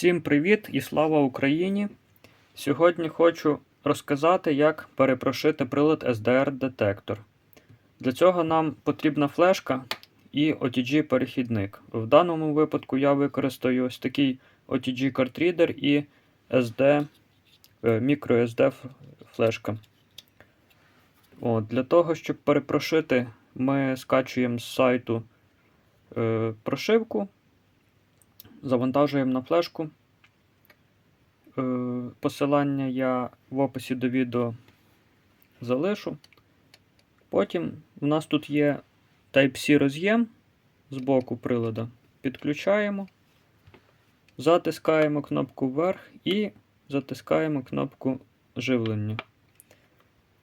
Всім привіт і слава Україні! Сьогодні хочу розказати, як перепрошити прилад SDR-детектор. Для цього нам потрібна флешка і OTG-перехідник. В даному випадку я використаю ось такий OTG картрідер і SD, microSD флешка. От, для того, щоб перепрошити, ми скачуємо з сайту е, прошивку завантажуємо на флешку. Е, Посилання я в описі до відео залишу. Потім у нас тут є Type-C роз'єм з боку прилада. Підключаємо, затискаємо кнопку вверх і затискаємо кнопку живлення.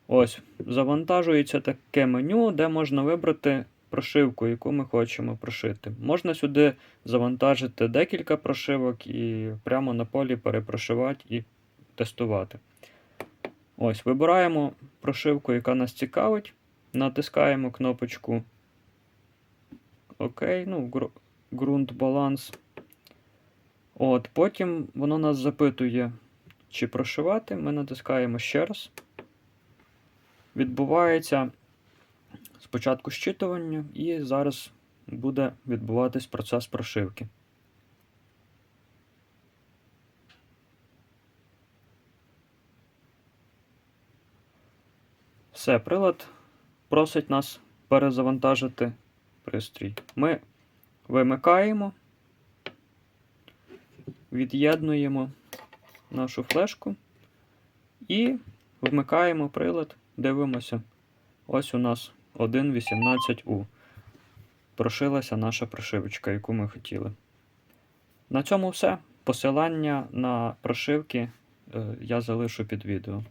Ось, завантажується таке меню, де можна вибрати прошивку, яку ми хочемо прошити. Можна сюди завантажити декілька прошивок і прямо на полі перепрошивати і тестувати. Ось, вибираємо прошивку, яка нас цікавить. Натискаємо кнопочку ОК, ну, ґрунт баланс. От, Потім воно нас запитує, чи прошивати. Ми натискаємо ще раз. Відбувається спочатку щитування, і зараз буде відбуватись процес прошивки. Все, прилад просить нас перезавантажити пристрій. Ми вимикаємо, від'єднуємо нашу флешку і вмикаємо прилад, дивимося. Ось у нас 1.18U. Прошилася наша прошивочка, яку ми хотіли. На цьому все. Посилання на прошивки е, я залишу під відео.